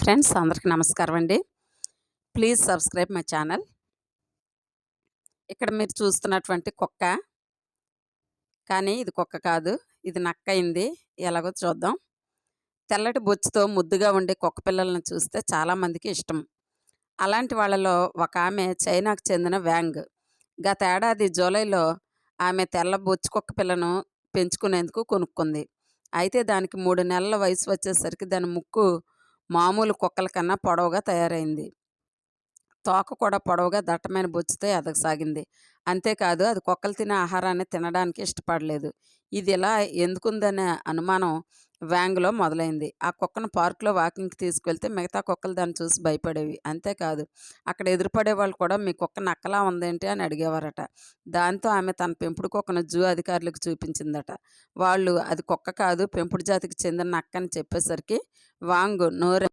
Friends అందరికి నమస్కారం అండి. Please subscribe my channel. ఇక్కడ మీరు చూస్తున్నటువంటి కుక్క కానీ ఇది కుక్క కాదు ఇది నక్క అయింది. ఎలాగో చూద్దాం. తెల్లటి బొచ్చుతో ముద్దుగా ఉండే కుక్క పిల్లలను చూస్తే చాలామందికి ఇష్టం. అలాంటి వాళ్ళలో ఒక ఆమె చైనాకు చెందిన వ్యాంగ్. గత ఏడాది జూలైలో ఆమె తెల్ల బొచ్చు కుక్క పిల్లను పెంచుకునేందుకు కొనుక్కుంది. అయితే దానికి మూడు నెలల వయసు వచ్చేసరికి దాని ముక్కు మామూలు కుక్కల కన్నా పొడవుగా తయారైంది. తోక కూడా పొడవుగా దట్టమైన బొచ్చుతో ఎదగసాగింది. అంతేకాదు అది కుక్కలు తినే ఆహారాన్ని తినడానికి ఇష్టపడలేదు. ఇది ఇలా ఎందుకుందనే అనుమానం వ్యాంగ్లో మొదలైంది. ఆ కుక్కను పార్కులో వాకింగ్కి తీసుకెళ్తే మిగతా కుక్కలు దాన్ని చూసి భయపడేవి. అంతేకాదు అక్కడ ఎదురుపడే వాళ్ళు కూడా మీ కుక్క నక్కలా ఉందేంటి? అని అడిగేవారట. దాంతో ఆమె తన పెంపుడు కుక్కను జూ అధికారులకు చూపించిందట. వాళ్ళు అది కుక్క కాదు పెంపుడు జాతికి చెందిన నక్క అని చెప్పేసరికి వాంగ్ నోరె